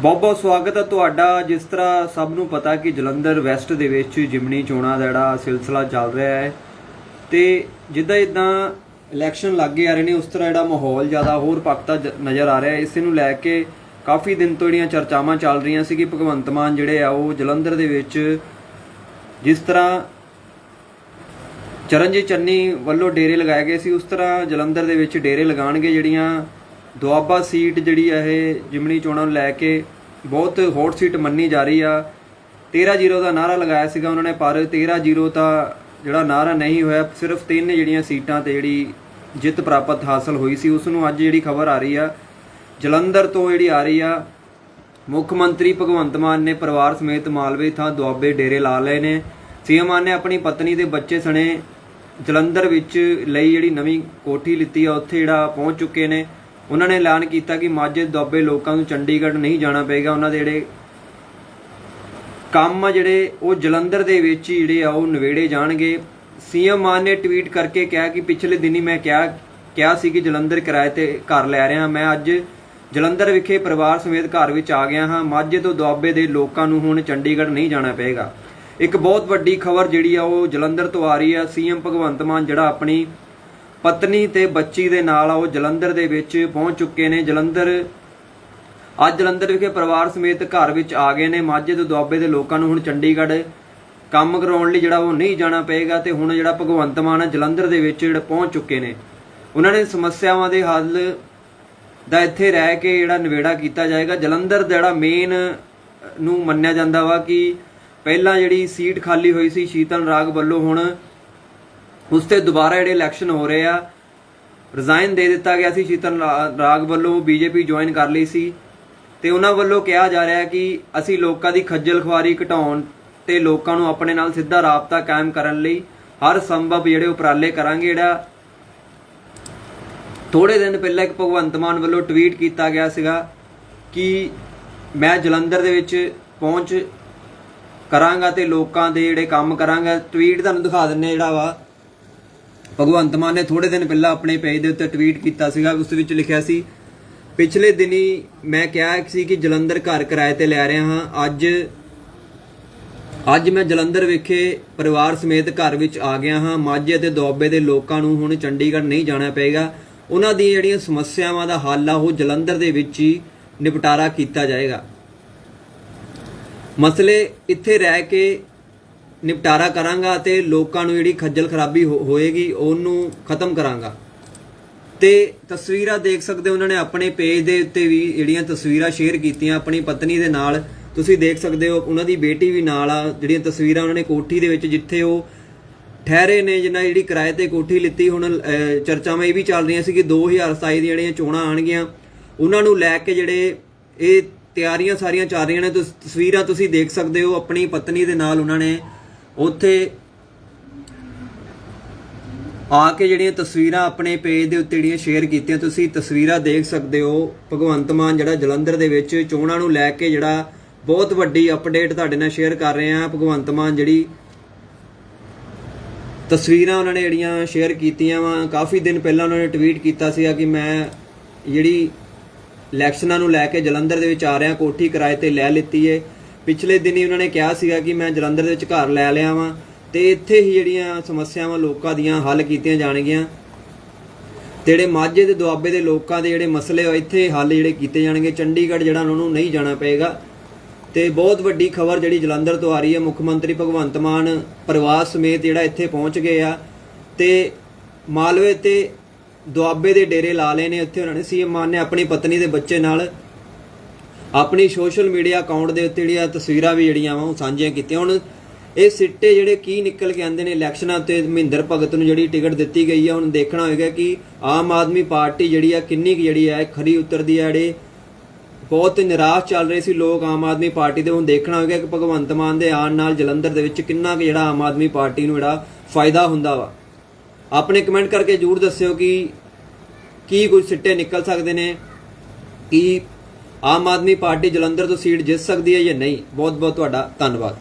ਬਹੁਤ ਬਹੁਤ ਸਵਾਗਤ ਹੈ ਤੁਹਾਡਾ। ਜਿਸ ਤਰ੍ਹਾਂ ਸਭ ਨੂੰ ਪਤਾ ਕਿ ਜਲੰਧਰ ਵੈਸਟ ਦੇ ਵਿੱਚ ਜਿਮਨੀ ਚੋਣਾਂ ਦਾ ਜਿਹੜਾ ਸਿਲਸਿਲਾ ਚੱਲ ਰਿਹਾ ਹੈ ਤੇ ਜਿੱਦਾਂ ਜਿੱਦਾਂ ਇਲੈਕਸ਼ਨ ਲੱਗੇ ਆ ਰਹੇ ਨੇ, ਉਸ ਤਰ੍ਹਾਂ ਜਿਹੜਾ ਮਾਹੌਲ ਜ਼ਿਆਦਾ ਹੋਰ ਪੱਕਤਾ ਜ- ਨਜ਼ਰ ਆ ਰਿਹਾ ਹੈ। ਇਸੇ ਨੂੰ ਲੈ ਕੇ ਕਾਫੀ ਦਿਨ ਤੋਂ ਜਿਹੜੀਆਂ ਚਰਚਾਵਾਂ ਚੱਲ ਰਹੀਆਂ ਸੀ ਕਿ ਭਗਵੰਤ ਮਾਨ ਜਿਹੜੇ ਆ, ਉਹ ਜਲੰਧਰ ਦੇ ਵਿੱਚ ਜਿਸ ਤਰ੍ਹਾਂ ਚਰਨਜੀਤ ਚੰਨੀ ਵੱਲੋਂ ਡੇਰੇ ਲਗਾਏ ਗਏ ਸੀ, ਉਸ ਤਰ੍ਹਾਂ ਜਲੰਧਰ ਦੇ ਵਿੱਚ ਡੇਰੇ ਲਗਾਣਗੇ ਜਿਹੜੀਆਂ ਦੁਆਬਾ ਸੀਟ ਜਿਹੜੀ ਆ ਇਹ ਜਿਮਣੀ ਚੋਣਾਂ ਨੂੰ ਲੈ ਕੇ ਬਹੁਤ ਹੌਟ ਸੀਟ ਮੰਨੀ ਜਾ ਰਹੀ ਆ। 13-0 ਦਾ ਨਾਰਾ ਲਗਾਇਆ ਸੀਗਾ ਉਹਨਾਂ ਨੇ, ਪਰ 13-0 ਤਾਂ ਜਿਹੜਾ ਨਾਰਾ ਨਹੀਂ ਹੋਇਆ, ਸਿਰਫ ਤਿੰਨ ਜਿਹੜੀਆਂ ਸੀਟਾਂ ਤੇ ਜਿਹੜੀ ਜਿੱਤ ਪ੍ਰਾਪਤ ਹਾਸਲ ਹੋਈ ਸੀ, ਉਸ ਨੂੰ ਅੱਜ ਜਿਹੜੀ ਖਬਰ ਆ ਰਹੀ ਆ, ਜਲੰਧਰ ਤੋਂ ਜਿਹੜੀ ਆ ਰਹੀ ਆ, ਮੁੱਖ ਮੰਤਰੀ ਭਗਵੰਤ ਮਾਨ ਨੇ ਪਰਿਵਾਰ ਸਮੇਤ ਮਾਲਵੇ ਥਾਂ ਦੁਆਬੇ ਡੇਰੇ ਲਾ ਲਏ ਨੇ। ਸੀਐਮ ਮਾਨ ਨੇ ਆਪਣੀ ਪਤਨੀ ਦੇ ਬੱਚੇ ਸਣੇ ਜਲੰਧਰ ਵਿੱਚ ਲਈ ਜਿਹੜੀ ਨਵੀਂ ਕੋਠੀ ਲਿੱਤੀ ਆ, ਉੱਥੇ ਜਿਹੜਾ ਪਹੁੰਚ ਚੁੱਕੇ ਨੇ। ਉਹਨਾਂ ਨੇ ਐਲਾਨ ਕੀਤਾ ਕਿ ਮਾਝੇ ਦੁਆਬੇ ਲੋਕਾਂ ਨੂੰ ਚੰਡੀਗੜ੍ਹ ਨਹੀਂ ਜਾਣਾ ਪਏਗਾ। ਉਹਨਾਂ ਦੇ ਜਿਹੜੇ ਕੰਮ ਆ ਜਿਹੜੇ, ਉਹ ਜਲੰਧਰ ਦੇ ਵਿੱਚ ਹੀ ਜਿਹੜੇ ਆ, ਉਹ ਨਵੇੜੇ ਜਾਣਗੇ। ਸੀਐਮ ਮਾਨ ਨੇ ਟਵੀਟ ਕਰਕੇ ਕਿਹਾ ਕਿ ਪਿਛਲੇ ਦਿਨੀ ਮੈਂ ਕਿਹਾ ਕਿਹਾ ਸੀ ਕਿ ਜਲੰਧਰ ਕਿਰਾਏ ਤੇ ਘਰ ਲੈ ਰਿਹਾ। ਮੈਂ ਅੱਜ ਜਲੰਧਰ ਵਿਖੇ ਪਰਿਵਾਰ ਸਮੇਤ ਘਰ ਵਿੱਚ ਆ ਗਿਆ ਹਾਂ। ਮਾਝੇ ਤੋਂ ਦੁਆਬੇ ਦੇ ਲੋਕਾਂ ਨੂੰ ਹੁਣ ਚੰਡੀਗੜ੍ਹ ਨਹੀਂ ਜਾਣਾ ਪਏਗਾ। ਇੱਕ ਬਹੁਤ ਵੱਡੀ ਖਬਰ ਜਿਹੜੀ ਆ, ਉਹ ਜਲੰਧਰ ਤੋਂ ਆ ਰਹੀ ਆ। ਸੀਐਮ ਭਗਵੰਤ ਮਾਨ ਜਿਹੜਾ ਆਪਣੀ ਪਤਨੀ ਤੇ ਬੱਚੀ ਦੇ ਨਾਲ ਉਹ ਜਲੰਧਰ ਦੇ ਵਿੱਚ ਪਹੁੰਚ ਚੁੱਕੇ ਨੇ। ਜਲੰਧਰ, ਅੱਜ ਜਲੰਧਰ ਵਿਖੇ ਪਰਿਵਾਰ ਸਮੇਤ ਘਰ ਵਿੱਚ ਆ ਗਏ ਨੇ। ਮਾਝੇ ਤੋਂ ਦੁਆਬੇ ਦੇ ਲੋਕਾਂ ਨੂੰ ਹੁਣ ਚੰਡੀਗੜ੍ਹ ਕੰਮ ਕਰਾਉਣ ਲਈ ਜਿਹੜਾ ਉਹ ਨਹੀਂ ਜਾਣਾ ਪਏਗਾ ਤੇ ਹੁਣ ਜਿਹੜਾ ਭਗਵੰਤ ਮਾਨ ਹੈ ਜਲੰਧਰ ਦੇ ਵਿੱਚ ਜਿਹੜਾ ਪਹੁੰਚ ਚੁੱਕੇ ਨੇ। ਉਹਨਾਂ ਨੇ ਸਮੱਸਿਆਵਾਂ ਦੇ ਹੱਲ ਦਾ ਇੱਥੇ ਰਹਿ ਕੇ ਜਿਹੜਾ ਨਿਵੇੜਾ ਕੀਤਾ ਜਾਏਗਾ। ਜਲੰਧਰ ਦਾ ਜਿਹੜਾ ਮੇਨ ਨੂੰ ਮੰਨਿਆ ਜਾਂਦਾ ਵਾ ਕਿ ਪਹਿਲਾਂ ਜਿਹੜੀ ਸੀਟ ਖਾਲੀ ਹੋਈ ਸੀ ਸ਼ੀਤਲ ਰਾਗ ਵੱਲੋਂ ਹੁਣ ਉਸ ਤੇ ਦੁਬਾਰਾ ਜਿਹੜੇ ਇਲੈਕਸ਼ਨ ਹੋ ਰਹੇ ਆ ਰਿਜ਼ਾਈਨ ਦੇ ਦਿੱਤਾ ਗਿਆ ਸੀ ਸ਼ੀਤਲ ਰਾਗ ਵੱਲੋਂ ਬੀਜੇਪੀ ਜੁਆਇਨ ਕਰ ਲਈ ਸੀ। ਤੇ ਉਹਨਾਂ ਵੱਲੋਂ ਕਿਹਾ ਜਾ ਰਿਹਾ ਕਿ ਅਸੀਂ ਲੋਕਾਂ ਦੀ ਖੱਜਲ ਖੁਆਰੀ ਘਟਾਉਣ ਤੇ ਲੋਕਾਂ ਨੂੰ ਆਪਣੇ ਨਾਲ ਸਿੱਧਾ ਰਾਬਤਾ ਕਾਇਮ ਕਰਨ ਲਈ ਹਰ ਸੰਭਵ ਜਿਹੜੇ ਉਪਰਾਲੇ ਕਰਾਂਗੇ, ਜਿਹੜਾ ਥੋੜੇ ਦਿਨ ਪਹਿਲਾਂ ਇੱਕ ਭਗਵੰਤ ਮਾਨ ਵੱਲੋਂ ਟਵੀਟ ਕੀਤਾ ਗਿਆ ਸੀਗਾ ਕਿ ਮੈਂ ਜਲੰਧਰ ਦੇ ਵਿੱਚ ਪਹੁੰਚ ਕਰਾਂਗਾ ਤੇ ਲੋਕਾਂ ਦੇ ਜਿਹੜੇ ਕੰਮ ਕਰਾਂਗਾ। ਟਵੀਟ ਤੁਹਾਨੂੰ ਦਿਖਾ ਦਿੰਨੇ ਆ ਜਿਹੜਾ ਵਾ। ਭਗਵੰਤ ਮਾਨ ਨੇ ਥੋੜੇ ਦਿਨ ਪਹਿਲਾਂ ਆਪਣੇ ਪੇਜ ਦੇ ਉੱਤੇ ਟਵੀਟ ਕੀਤਾ ਸੀਗਾ, ਉਸ ਵਿੱਚ ਲਿਖਿਆ ਸੀ, ਪਿਛਲੇ ਦਿਨੀ ਮੈਂ ਕਿਹਾ ਸੀ ਕਿ ਜਲੰਧਰ ਘਰ ਕਿਰਾਏ ਤੇ ਲੈ ਰਿਹਾ ਹਾਂ, ਅੱਜ ਅੱਜ ਮੈਂ ਜਲੰਧਰ ਵਿਖੇ ਪਰਿਵਾਰ ਸਮੇਤ ਘਰ ਵਿੱਚ ਆ ਗਿਆ ਹਾਂ, ਮਾਝੇ ਅਤੇ ਦੁਆਬੇ ਦੇ ਲੋਕਾਂ ਨੂੰ ਹੁਣ ਚੰਡੀਗੜ੍ਹ ਨਹੀਂ ਜਾਣਾ ਪਏਗਾ। ਉਹਨਾਂ ਦੀਆਂ ਜਿਹੜੀਆਂ ਸਮੱਸਿਆਵਾਂ ਦਾ ਹੱਲ ਆ, ਉਹ ਜਲੰਧਰ ਦੇ ਵਿੱਚ ਹੀ ਨਿਪਟਾਰਾ ਕੀਤਾ ਜਾਏਗਾ। ਮਸਲੇ ਇੱਥੇ ਰਹਿ ਕੇ ਨਿਪਟਾਰਾ ਕਰਾਂਗਾ ਤੇ ਲੋਕਾਂ ਨੂੰ ਜਿਹੜੀ ਖੱਜਲ ਖਰਾਬੀ ਹੋ- ਹੋਏਗੀ, ਉਹਨੂੰ ਖਤਮ ਕਰਾਂਗਾ। ਤੇ ਤਸਵੀਰਾਂ ਦੇਖ ਸਕਦੇ ਹੋ, ਉਹਨਾਂ ਨੇ ਆਪਣੇ ਪੇਜ ਦੇ ਉੱਤੇ ਵੀ ਜਿਹੜੀਆਂ ਤਸਵੀਰਾਂ ਸ਼ੇਅਰ ਕੀਤੀਆਂ ਆਪਣੀ ਪਤਨੀ ਦੇ ਨਾਲ। ਤੁਸੀਂ ਦੇਖ ਸਕਦੇ ਹੋ, ਉਹਨਾਂ ਦੀ ਬੇਟੀ ਵੀ ਨਾਲ ਆ, ਜਿਹੜੀਆਂ ਤਸਵੀਰਾਂ ਉਹਨਾਂ ਨੇ ਕੋਠੀ ਦੇ ਵਿੱਚ ਜਿੱਥੇ ਉਹ ਠਹਿਰੇ ਨੇ ਜਿਹਨਾਂ ਜਿਹੜੀ ਕਿਰਾਏ ਤੇ ਕੋਠੀ ਲਿੱਤੀ, ਹੁਣ ਚਰਚਾਵਾਂ ਇਹ ਵੀ ਚੱਲ ਰਹੀਆਂ ਸੀ ਕਿ 2027 ਦੀਆਂ ਜਿਹੜੀਆਂ ਚੋਣਾਂ ਆਣਗੀਆਂ ਉਹਨਾਂ ਨੂੰ ਲੈ ਕੇ ਜਿਹੜੇ ਇਹ ਤਿਆਰੀਆਂ ਸਾਰੀਆਂ ਚੱਲ ਰਹੀਆਂ ਨੇ। ਤੁਸੀਂ ਤਸਵੀਰਾਂ ਤੁਸੀਂ ਦੇਖ ਸਕਦੇ ਹੋ, ਆਪਣੀ ਪਤਨੀ ਦੇ ਨਾਲ ਉਹਨਾਂ ਨੇ ਉੱਥੇ ਆ ਕੇ ਜਿਹੜੀਆਂ ਤਸਵੀਰਾਂ ਆਪਣੇ ਪੇਜ ਦੇ ਉੱਤੇ ਜਿਹੜੀਆਂ ਸ਼ੇਅਰ ਕੀਤੀਆਂ, ਤੁਸੀਂ ਤਸਵੀਰਾਂ ਦੇਖ ਸਕਦੇ ਹੋ। ਭਗਵੰਤ ਮਾਨ ਜਿਹੜਾ ਜਲੰਧਰ ਦੇ ਵਿੱਚ ਚੋਣਾਂ ਨੂੰ ਲੈ ਕੇ ਜਿਹੜਾ ਬਹੁਤ ਵੱਡੀ ਅਪਡੇਟ ਤੁਹਾਡੇ ਨਾਲ ਸ਼ੇਅਰ ਕਰ ਰਹੇ ਆ ਭਗਵੰਤ ਮਾਨ ਜਿਹੜੀ ਤਸਵੀਰਾਂ ਉਹਨਾਂ ਨੇ ਜਿਹੜੀਆਂ ਸ਼ੇਅਰ ਕੀਤੀਆਂ ਵਾ, ਕਾਫੀ ਦਿਨ ਪਹਿਲਾਂ ਉਹਨਾਂ ਨੇ ਟਵੀਟ ਕੀਤਾ ਸੀਗਾ ਕਿ ਮੈਂ ਜਿਹੜੀ ਇਲੈਕਸ਼ਨਾਂ ਨੂੰ ਲੈ ਕੇ ਜਲੰਧਰ ਦੇ ਵਿੱਚ ਆ ਰਿਹਾ, ਕੋਠੀ ਕਿਰਾਏ ਤੇ ਲੈ ਲਿੱਤੀ ਏ। ਪਿਛਲੇ ਦਿਨੀ ਉਹਨਾਂ ਨੇ ਕਿਹਾ ਸੀਗਾ ਕਿ ਮੈਂ ਜਲੰਧਰ ਦੇ ਵਿੱਚ ਘਰ ਲੈ ਲਿਆ ਵਾਂ ਤੇ ਇੱਥੇ ਹੀ ਜਿਹੜੀਆਂ ਸਮੱਸਿਆਵਾਂ ਲੋਕਾਂ ਦੀਆਂ ਹੱਲ ਕੀਤੀਆਂ ਜਾਣਗੀਆਂ। ਤੇ ਜਿਹੜੇ ਮਾਝੇ ਤੇ ਦੁਆਬੇ ਦੇ ਲੋਕਾਂ ਦੇ ਜਿਹੜੇ ਮਸਲੇ ਆ, ਇੱਥੇ ਹੱਲ ਜਿਹੜੇ ਕੀਤੇ ਜਾਣਗੇ। ਚੰਡੀਗੜ੍ਹ ਜਿਹੜਾ ਉਹਨਾਂ ਨੂੰ ਨਹੀਂ ਜਾਣਾ ਪਏਗਾ। ਤੇ ਬਹੁਤ ਵੱਡੀ ਖਬਰ ਜਿਹੜੀ ਜਲੰਧਰ ਤੋਂ ਆ ਰਹੀ ਹੈ, ਮੁੱਖ ਮੰਤਰੀ ਭਗਵੰਤ ਮਾਨ ਪਰਿਵਾਰ ਸਮੇਤ ਜਿਹੜਾ ਇੱਥੇ ਪਹੁੰਚ ਗਏ ਆ। ਤੇ ਮਾਲਵੇ ਤੇ ਦੁਆਬੇ ਦੇ ਡੇਰੇ ਲਾ ਲਏ ਨੇ। ਉੱਥੇ ਉਹਨਾਂ ਨੇ ਸੀਐਮ ਮਾਨ ਨੇ ਆਪਣੀ ਪਤਨੀ ਦੇ ਬੱਚੇ ਨਾਲ ਆਪਣੀ ਸੋਸ਼ਲ ਮੀਡੀਆ ਅਕਾਊਂਟ ਦੇ ਉੱਤੇ ਜਿਹੜੀਆਂ ਤਸਵੀਰਾਂ ਵੀ ਜਿਹੜੀਆਂ ਵਾ ਉਹ ਸਾਂਝੀਆਂ ਕੀਤੀਆਂ। ਹੁਣ ਇਹ ਸਿੱਟੇ ਜਿਹੜੇ ਕੀ ਨਿਕਲ ਕੇ ਆਉਂਦੇ ਨੇ ਇਲੈਕਸ਼ਨਾਂ ਤੇ ਮਹਿੰਦਰ ਭਗਤ ਨੂੰ ਜਿਹੜੀ ਟਿਕਟ ਦਿੱਤੀ ਗਈ ਆ, ਹੁਣ ਦੇਖਣਾ ਹੋਏਗਾ ਕਿ ਆਮ ਆਦਮੀ ਪਾਰਟੀ ਜਿਹੜੀ ਆ, ਕਿੰਨੀ ਕੁ ਜਿਹੜੀ ਹੈ ਖਰੀ ਉਤਰਦੀ ਹੈ ਜਿਹੜੇ ਬਹੁਤ ਨਿਰਾਸ਼ ਚੱਲ ਰਹੇ ਸੀ ਲੋਕ ਆਮ ਆਦਮੀ ਪਾਰਟੀ ਦੇ। ਹੁਣ ਦੇਖਣਾ ਹੋਏਗਾ ਕਿ ਭਗਵੰਤ ਮਾਨ ਦੇ ਆਉਣ ਨਾਲ ਜਲੰਧਰ ਦੇ ਵਿੱਚ ਕਿੰਨਾ ਕੁ ਜਿਹੜਾ ਆਮ ਆਦਮੀ ਪਾਰਟੀ ਨੂੰ ਜਿਹੜਾ ਫਾਇਦਾ ਹੁੰਦਾ ਵਾ। ਆਪਣੇ ਕਮੈਂਟ ਕਰਕੇ ਜਰੂਰ ਦੱਸਿਓ ਕਿ ਕੀ ਕੁਝ ਸਿੱਟੇ ਨਿਕਲ ਸਕਦੇ ਨੇ, ਕਿ ਆਮ ਆਦਮੀ ਪਾਰਟੀ ਜਲੰਧਰ ਤੋਂ ਸੀਟ ਜਿੱਤ ਸਕਦੀ ਹੈ ਜਾਂ ਨਹੀਂ? ਬਹੁਤ ਬਹੁਤ ਤੁਹਾਡਾ ਧੰਨਵਾਦ।